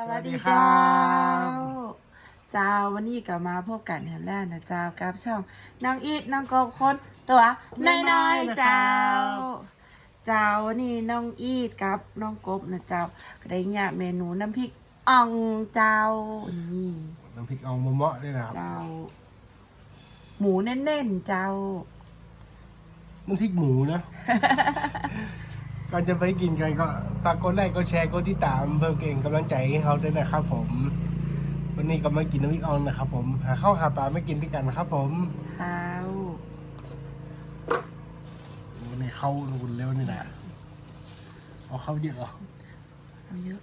สวัสดีสวัสดีครัเจ้าบเจ้าวันนี้ก็มาพบกันแถมแรกนะเจ้ากับช่องนางอีดนางกบคนตัวน้อยๆเจ้า เจ้าวันนี้น้องอีดกับน้องกบนะเจ้าก็ได้เนี่ยเมนูน้ำพริกอ่องเจ้านี่น้ำพริกอ่องมะเมาะด้วยนะครับเจ้า หมูแน่นๆเจ้าน้ำพริกหมูนะ ก่อนจะไปกินกันก็ฝากกดไลค์กดแชร์กดติดตามเพิ่มเก่งกำลังใจให้เขาด้วยนะครับผม วันนี้ก็มากินน้ำพริกอ่องนะครับ ผม หาข้าวหาปลาไม่กินด้วยกันนะครับผมข้าววันนี้เข้าหุ่นเร็วนี่นะเอาเข้าเยอะเหรอเอาเยอะ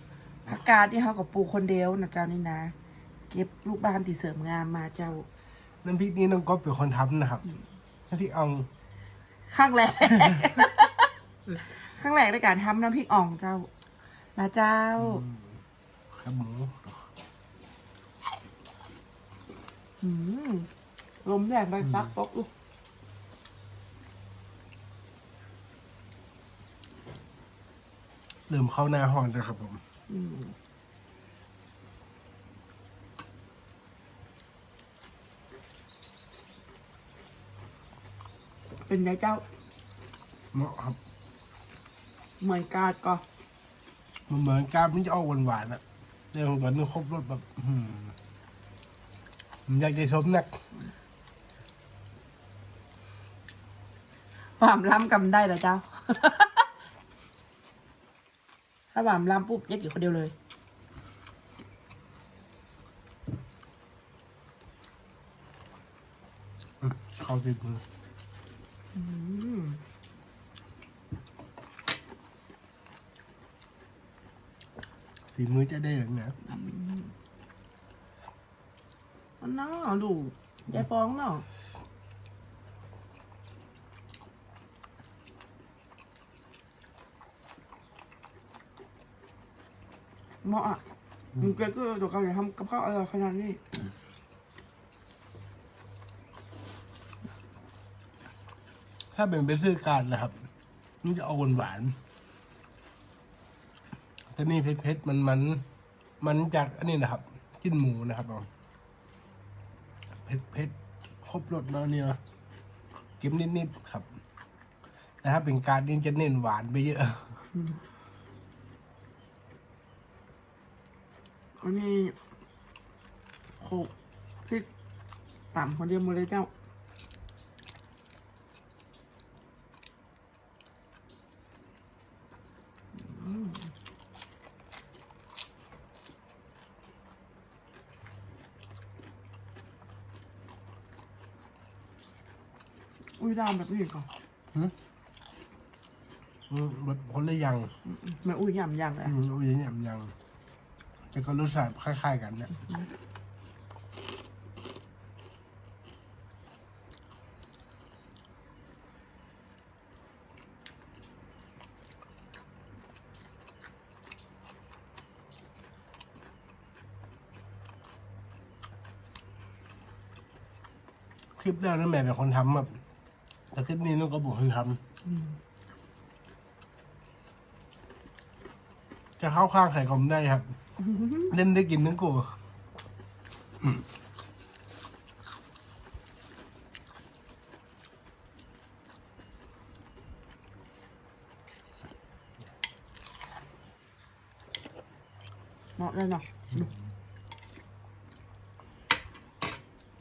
ผักกาดที่เขากับปลูกคนเดียวนะเจ้านี่นะ เก็บลูกบ้านที่เสริมงามมาเจ้าน้ำพริกนี้น้องก๊อฟเป็นคนทำนะครับน้ำพริกอ่องข้างแรก ข้างแรกในการทำน้ำพริกอ่องเจ้า มาเจ้าครับหมูอืมลมแดดใบฟักตกลูกเริ่มเข้าหน้าห้อนแล้วครับผม อืมเป็นไงเจ้า เหมาะครับ เหมือนกาดก็มันเหมือนกล้ามมันจะออกหวานๆอะเรื่องก่อนนึงครบรสแบบอื้อหือผมอยากจะชมนักหวามล้ำกำได้เหรอเจ้า ถ้าหวามล้ำปุ๊บแยกกี่คนเดียวเลย เข้าติดมือ อืม สีมือจะได้หรือเนี่ยอันน่าลูกยายฟ้องเนาะเหมาะอะมึงเกิดก็เดี๋ยวเขาจะทำกับข้าวอร่อยขนาดนี้ถ้าเป็นเป็นซื้อการนะครับ มันจะเอาหวานหวานๆ แต่นี่เผ็ดๆมันมันมันจากอันนี้นะครับกินหมูนะครับผมเผ็ดเผ็ดครบรสแล้วเนี่ยเก็มนิดๆครับแต่ถ้าเป็นการนี่จะเน้นหวานไปเยอะอันนี้โขกพริกต่ำคนเดียวหมเลยเจ้า อุ้ยดามแบบนี้ก่อนอืมแบบคนละอย่างแม่อุ้ยยำยังเลยอืมโอ้ยอย่างอย่างแต่ก็รสชาติคล้าย ๆ กันเนี่ยคลิปแรกนั่นแม่เป็นคนทำแบบ แต่คลิปนี้น้องก็บอกคนทำจะเข้าข้างไข่คอมได้ครับ เล่นได้กินทั้งกูเหมาะเลยเนาะ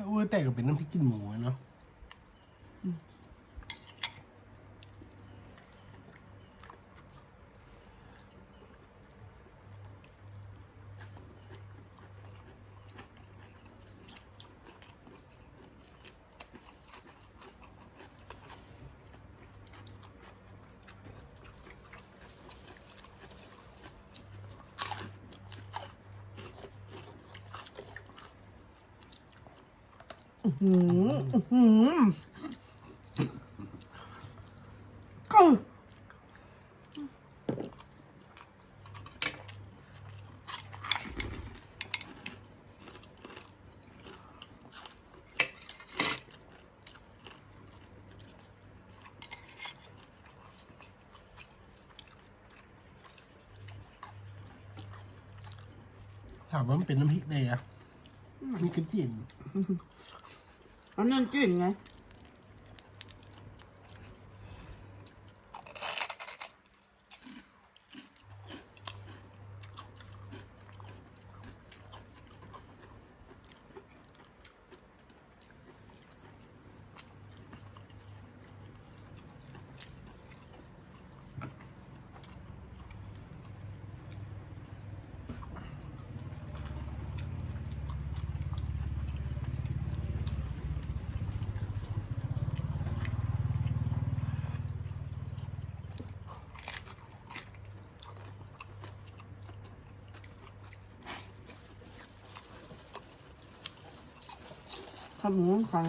อุ้ยแต่ก็เป็นน้ำพริกกินหมูอะเนาะ หืมก็ถามว่ามันเป็นน้ำพริกเลยอะมันคือจีน อันนั้นจืดไง ข้าวหมูขัง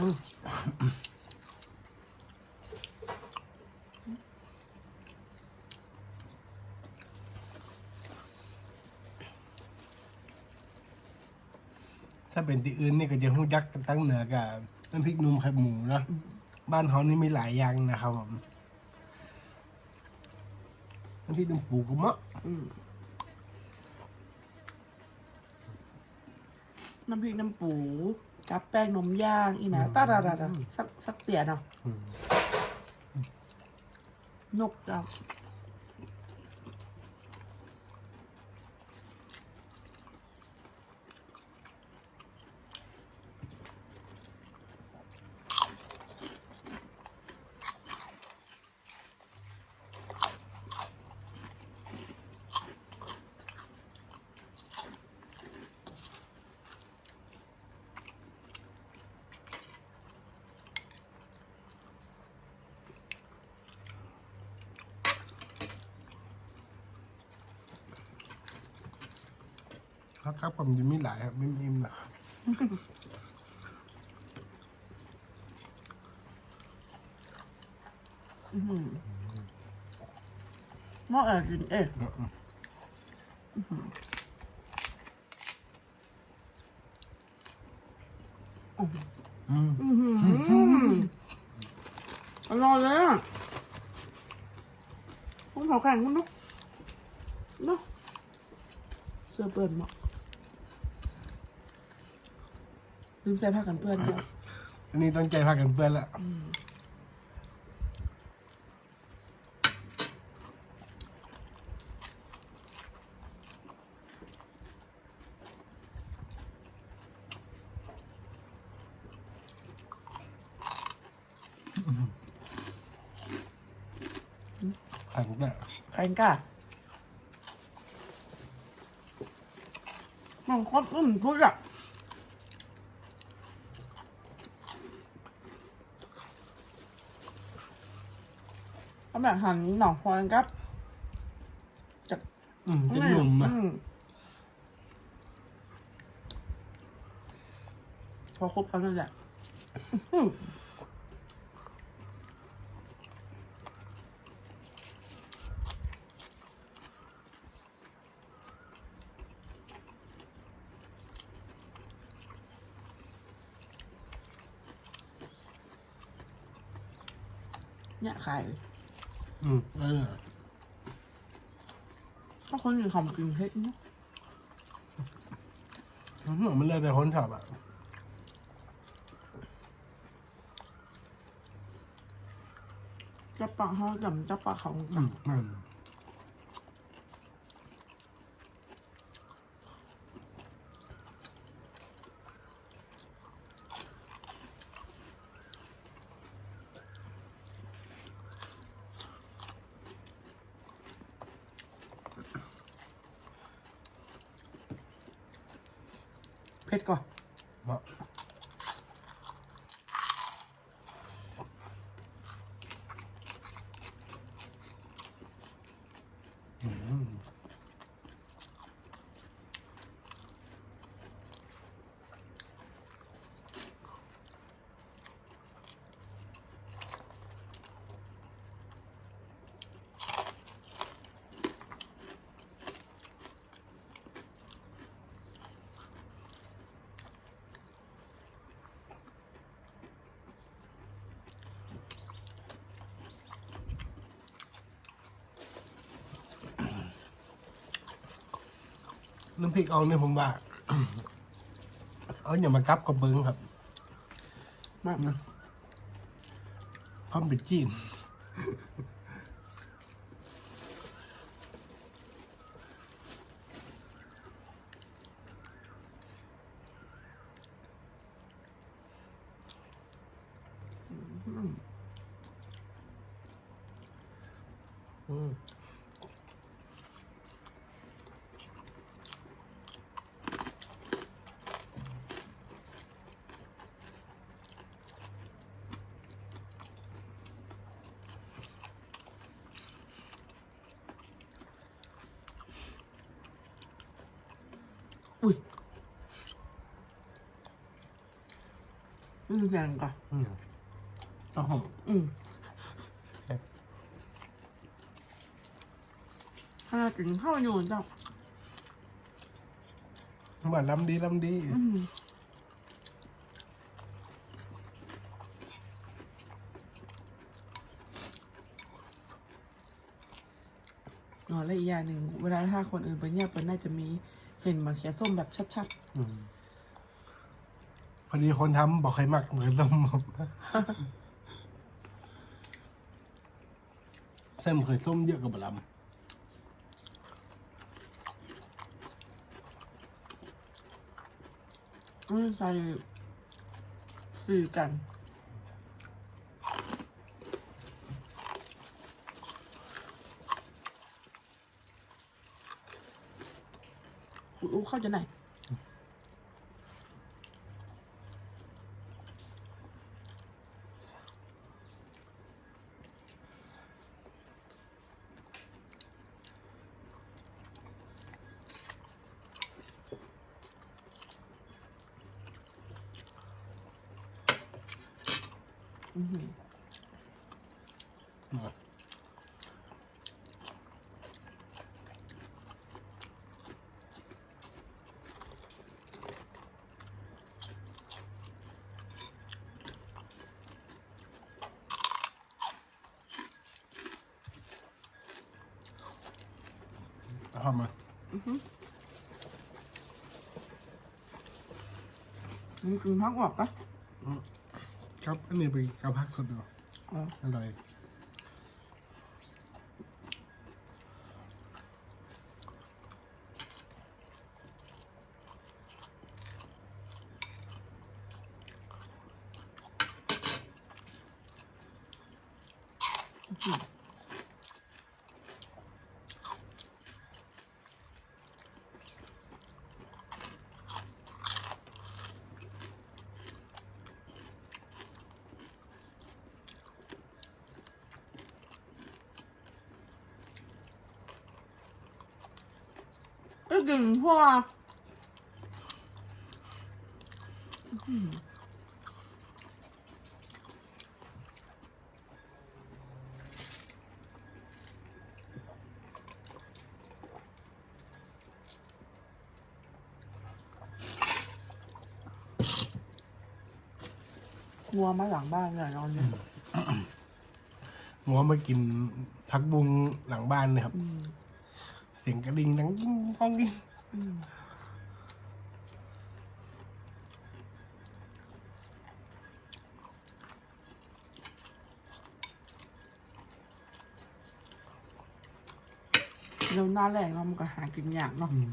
ถ้าเป็นที่อื่นนี่ก็จะหูยักษ์ตั้งเหนือกับน้ำพริกหนุ่มไข่หมูเนาะบ้านเขานี่มีหลายอย่างนะครับผมน้ำพริกหนุ่มปูกระเมาะอืมน้ำพริกน้ำปู กับแป้งนมย่างอีนะตาดาดาดาสักสักเตียเนาะอืมนกเจ้า ครับครับผมจะมีหลายครับไม่อิ่มนะหม้ออะไรกินเอ๊ะอร่อยเลยอะคุณเขาแข่งคุณเนาะเนาะเสื้อเปื้อนหมด ลืมใส่ผ้ากันเปื้อนเดียวอันนี้ต้องใจพากันเปื้อนละขังแบบแข่งกะมันโคตรอุ่มพุดอะ ก็แบบหันหน่องพอนกับจากอืมจะหนุ่มอะอืพอครบแล้วนั่นแหละอื้อเนี่ยขาย อืมเออถ้าคนอื่นของกินเฮ็ดเนาะมันเหมือนมันเลยแต่คนชอบอะจับปากเขาจำจับปากเขาอืมอืมเผ็ดก่อน เหมา น้ำพริกอ่องเนี่ยผมว่า เอาอย่ามากลับกับเบิ้งครับ มากพร้อมเป็นจีนอืม อุ้ย นี่แรงก่อนอืมเอาหอมอืมขนาดกินข้าวอยู่จ้ะว่าลำดีลำดีอืมอ๋อและอีกอย่างหนึ่งเวลาถ้าคนอื่นไปเงียบเปินน่าจะมีเห็นมาเขียส้มแบบชัดอืมพ อดีคนทำบอกใครมักเหมือนส้มผมเส้นเคยส้มเยอะกับบะลๆอืมใส่สื่อกันอู้เข้าจะไหน เอาเข้ามามึงกินพักออกปะครับอันนี้เป็นกระพักสดเดียวอ๋ออร่อย ก็กินพ่อวัวมาหลังบ้านเลยนอนเนี่ยหมัวมากินผักบุงหลังบ้านนะครับ อืมเสียงกระดิ่งดังกิ้งก้องกิ้งอืมแล้วหน้าแรงเรามันก็หากินยากเนาะ อืม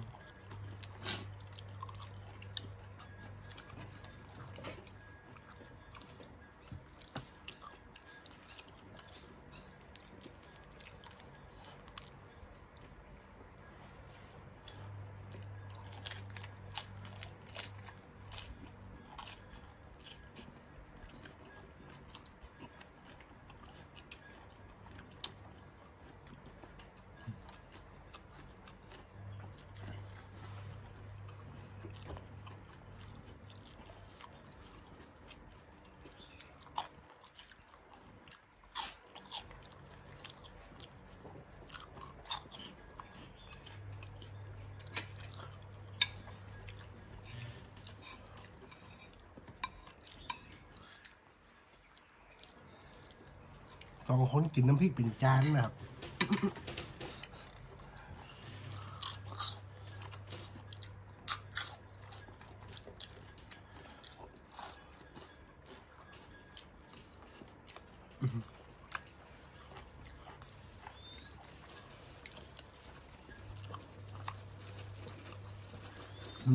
องคนกินน้ำพริกเป็นจานนะครับ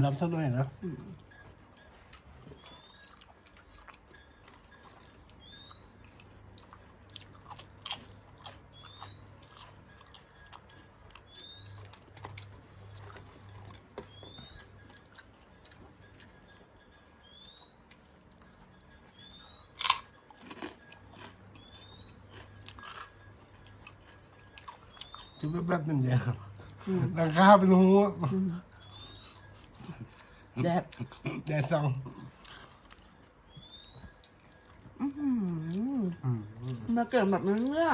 น้ำเท่าไหร่นะ แป๊บๆนั่นเดียวอืมราคาเป็นหัวแดดแดดซองอื้อหืออืมมาเกิดแบบนี้เนี่ย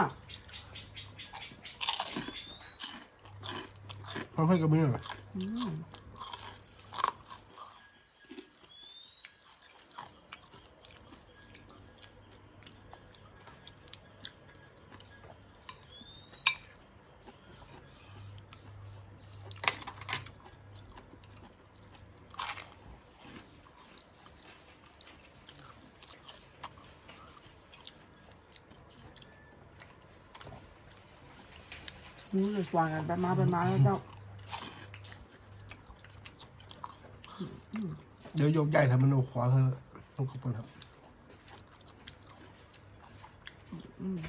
พร้อมให้กับมือเหรอ นี่เลยสว่างกันไปมาไปมาแล้วเจ้า เดี๋ยวยกใหญ่ทำมันโอขวาเถอะต้องขอบคุณครับ อืม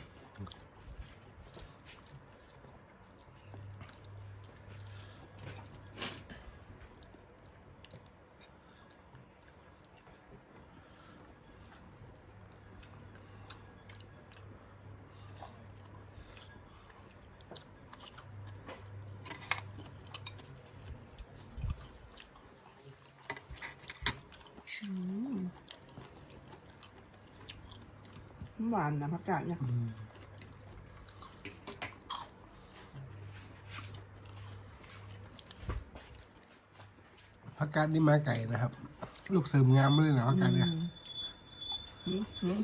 อืม หวานนะผักกาดเนี่ยผักกาดนี่มาไก่นะครับ ลูกเสริมงามเลยนะผักกาดเนี่ยอืมอืม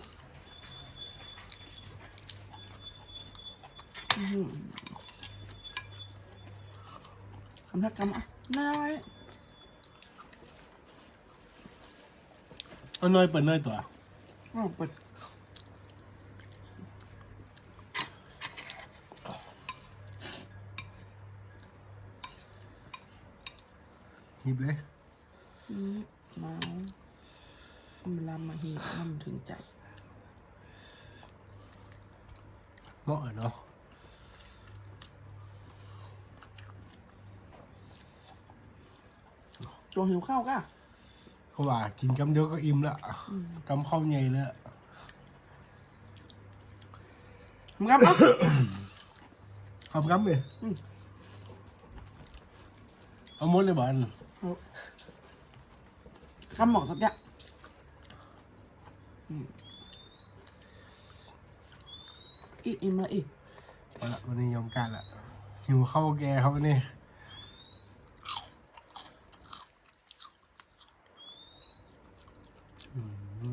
อืมคำทักคำอะน้อยเอาน้อยเปิดน้อยตัวอ๋อเปิด หยิบเลยอืมมามันลำมาฮีมันถึงใจเหมาะเนาะตัวหิวข้าวก็เขาว่ากินกำเดียวก็อิ่มละอืมกำข้าวใหญ่เลยมึงครับเนาะขอบกำเลยอืมเอาหมดเลยบ้าน คำหมอกสักอย่างอีกอิ่มละอีก เอาละวันนี้ยอมการละหิวข้าวแกครับวันนี้อื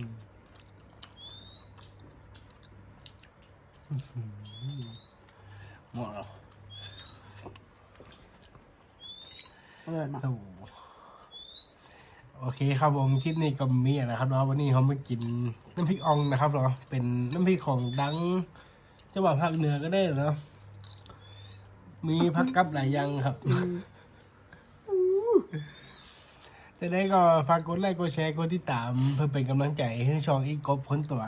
มอื้อหือเหมาะเหรอ อร่อยมาก โอ้โห โอเคครับผมคลิปนี้ก็มีนะครับเนาะวันนี้เขามากินน้ำพริกอ่องนะครับเนาะเป็นน้ำพริกของดังจังหวัดภาคเหนือก็ได้เนาะมีผักกับหลายอย่างครับอืมจะได้ก็ฝากกดไลค์กดแชร์กดติดตาม เพื่อเป็นกำลังใจให้ช่องอีกกบพ้นตัว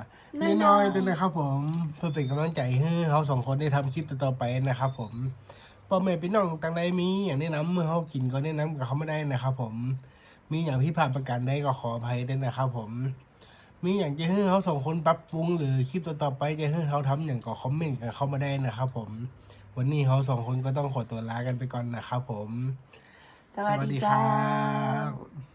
น้อยๆด้วยนะครับผม เพื่อเป็นกำลังใจให้เขาสองคนได้ทำคลิปต่อๆไปนะครับผมพ่อแม่พี่น้องต่างใดมีอย่างแนะนำเมื่อเขากินก็แนะนำกับเขาไม่ได้นะครับผม มีอย่างที่ผ่านประกันได้ก็ขออภัยด้วยนะครับ ผม มีอย่างจะให้เขาสองคนปรับปรุง หรือคลิปต่อๆไปจะให้เขาทำอย่างก็คอมเมนต์กันเข้ามาได้นะครับ ผม วันนี้เขาสองคนก็ต้องขอตัวลากันไปก่อนนะครับผม สวัสดีเจ้าครับ